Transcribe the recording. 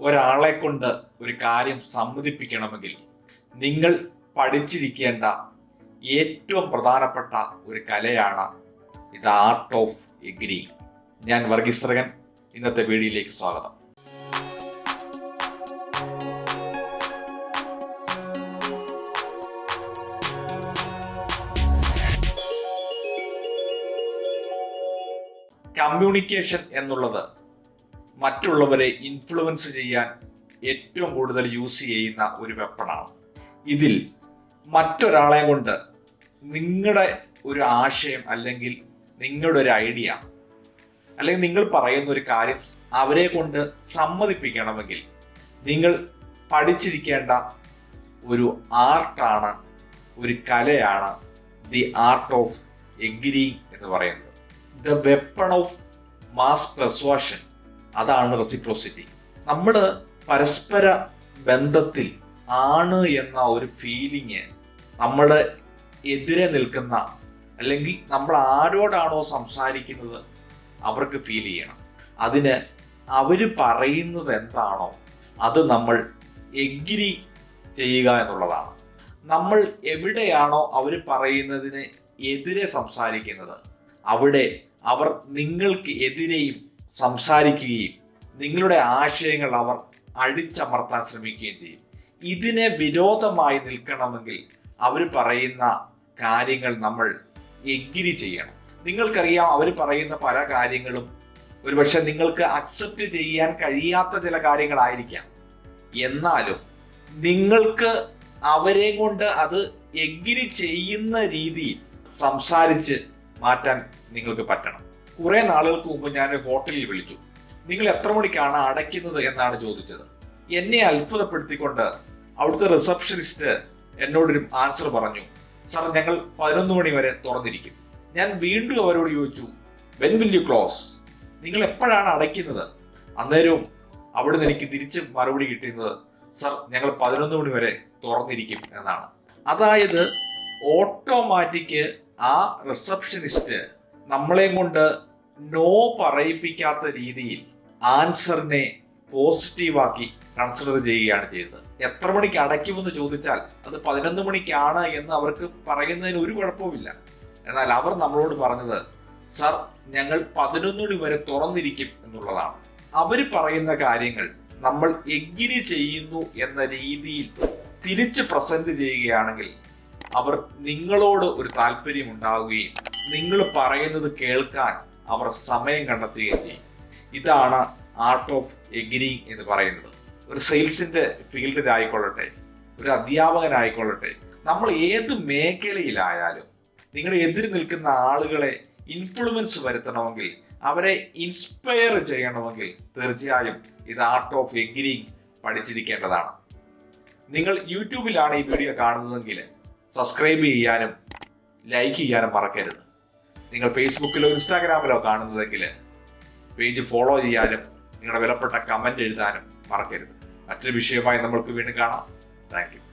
ഒരാളെ കൊണ്ട് ഒരു കാര്യം സമ്മതിപ്പിക്കണമെങ്കിൽ നിങ്ങൾ പഠിച്ചിരിക്കേണ്ട ഏറ്റവും പ്രധാനപ്പെട്ട ഒരു കലയാണ് ഇത് ആർട്ട് ഓഫ് എഗ്രി. ഞാൻ വർഗീസ്ത്രകൻ ഇന്നത്തെ വീഡിയോയിലേക്ക് സ്വാഗതം. കമ്മ്യൂണിക്കേഷൻ എന്നുള്ളത് മറ്റുള്ളവരെ ഇൻഫ്ലുവൻസ് ചെയ്യാൻ ഏറ്റവും കൂടുതൽ യൂസ് ചെയ്യുന്ന ഒരു വെപ്പണാണ് ഇതിൽ മറ്റൊരാളെ കൊണ്ട് നിങ്ങളുടെ ഒരു ആശയം അല്ലെങ്കിൽ നിങ്ങളുടെ ഒരു ഐഡിയ അല്ലെങ്കിൽ നിങ്ങൾ പറയുന്ന ഒരു കാര്യം അവരെ കൊണ്ട് സമ്മതിപ്പിക്കണമെങ്കിൽ നിങ്ങൾ പഠിച്ചിരിക്കേണ്ട ഒരു ആർട്ടാണ് ഒരു കലയാണ് ദി ആർട്ട് ഓഫ് എഗ്രി എന്ന് പറയുന്നത്. The weapon of mass persuasion അതാണ് റെസിപ്രോസിറ്റി നമ്മൾ പരസ്പര ബന്ധത്തിൽ ആണ് എന്ന ഒരു ഫീലിങ് നമ്മുടെ എതിരെ നിൽക്കുന്ന അല്ലെങ്കിൽ നമ്മൾ ആരോടാണോ സംസാരിക്കുന്നത് അവർക്ക് ഫീൽ ചെയ്യണം. അതിന് അവർ പറയുന്നത് എന്താണോ അത് നമ്മൾ എഗ്രി ചെയ്യുക എന്നുള്ളതാണ്. നമ്മൾ എവിടെയാണോ അവർ പറയുന്നതിന് എതിരെ സംസാരിക്കുന്നത് അവിടെ അവർ നിങ്ങൾക്ക് എതിരെയും സംസാരിക്കുകയും നിങ്ങളുടെ ആശയങ്ങൾ അവർ അടിച്ചമർത്താൻ ശ്രമിക്കുകയും ചെയ്യും. ഇതിനെ വിരോധമായി നിൽക്കണമെങ്കിൽ അവർ പറയുന്ന കാര്യങ്ങൾ നമ്മൾ എഗ്രി ചെയ്യണം. നിങ്ങൾക്കറിയാം അവർ പറയുന്ന പല കാര്യങ്ങളും ഒരുപക്ഷെ നിങ്ങൾക്ക് അക്സെപ്റ്റ് ചെയ്യാൻ കഴിയാത്ത ചില കാര്യങ്ങളായിരിക്കാം. എന്നാലും നിങ്ങൾക്ക് അവരെ കൊണ്ട് അത് എഗ്രി ചെയ്യുന്ന രീതിയിൽ സംസാരിച്ച് മാറ്റാൻ നിങ്ങൾക്ക് പറ്റണം. കുറെ നാളുകൾക്ക് മുമ്പ് ഞാൻ ഹോട്ടലിൽ വിളിച്ചു. നിങ്ങൾ എത്ര മണിക്കാണ് അടയ്ക്കുന്നത് എന്നാണ് ചോദിച്ചത്. എന്നെ അത്ഭുതപ്പെടുത്തിക്കൊണ്ട് അവിടുത്തെ റിസപ്ഷനിസ്റ്റ് എന്നോടൊരു ആൻസർ പറഞ്ഞു. സാർ ഞങ്ങൾ പതിനൊന്ന് മണി വരെ തുറന്നിരിക്കും. ഞാൻ വീണ്ടും അവരോട് ചോദിച്ചു വെൻ വിൽ യു ക്ലോസ് നിങ്ങൾ എപ്പോഴാണ് അടയ്ക്കുന്നത്? അന്നേരവും അവിടുന്ന് എനിക്ക് തിരിച്ച് മറുപടി കിട്ടുന്നത് സർ ഞങ്ങൾ പതിനൊന്ന് മണി വരെ തുറന്നിരിക്കും എന്നാണ്. അതായത് ഓട്ടോമാറ്റിക് ആ റിസപ്ഷനിസ്റ്റ് നമ്മളെയും കൊണ്ട് നോ പറയിപ്പിക്കാത്ത രീതിയിൽ ആൻസറിനെ പോസിറ്റീവാക്കി കൺസിഡർ ചെയ്യുകയാണ് ചെയ്തത് എത്ര മണിക്ക് അടയ്ക്കുമെന്ന് ചോദിച്ചാൽ അത് പതിനൊന്ന് മണിക്കാണ് എന്ന് അവർക്ക് പറയുന്നതിന് ഒരു കുഴപ്പവുമില്ല. എന്നാൽ അവർ നമ്മളോട് പറഞ്ഞത് സർ ഞങ്ങൾ പതിനൊന്ന് മണി വരെ തുറന്നിരിക്കും എന്നുള്ളതാണ്. അവർ പറയുന്ന കാര്യങ്ങൾ നമ്മൾ എഗ്രി ചെയ്യുന്നു എന്ന രീതിയിൽ തിരിച്ച് പ്രസന്റ് ചെയ്യുകയാണെങ്കിൽ അവർ നിങ്ങളോട് ഒരു താല്പര്യം ഉണ്ടാവുകയും നിങ്ങൾ പറയുന്നത് കേൾക്കാൻ അവർ സമയം കണ്ടെത്തുകയും ചെയ്യും. ഇതാണ് ആർട്ട് ഓഫ് എഗ്രിങ് എന്ന് പറയുന്നത്. ഒരു സെയിൽസിന്റെ ഫീൽഡിലായിക്കൊള്ളട്ടെ ഒരു അധ്യാപകനായിക്കൊള്ളട്ടെ നമ്മൾ ഏത് മേഖലയിലായാലും നിങ്ങളുടെ എതിരി നിൽക്കുന്ന ആളുകളെ ഇൻഫ്ലുവൻസ് വരുത്തണമെങ്കിൽ അവരെ ഇൻസ്പയർ ചെയ്യണമെങ്കിൽ തീർച്ചയായും ഇത് ആർട്ട് ഓഫ് എഗ്രിങ് പഠിച്ചിരിക്കേണ്ടതാണ്. നിങ്ങൾ യൂട്യൂബിലാണ് ഈ വീഡിയോ കാണുന്നതെങ്കിൽ സബ്സ്ക്രൈബ് ചെയ്യാനും ലൈക്ക് ചെയ്യാനും മറക്കരുത്. നിങ്ങൾ ഫേസ്ബുക്കിലോ ഇൻസ്റ്റാഗ്രാമിലോ കാണുന്നതെങ്കിൽ പേജ് ഫോളോ ചെയ്യാനും നിങ്ങളുടെ വിലപ്പെട്ട കമന്റ് എഴുതാനും മറക്കരുത്. മറ്റൊരു വിഷയമായി നമ്മൾക്ക് വീണ്ടും കാണാം. താങ്ക്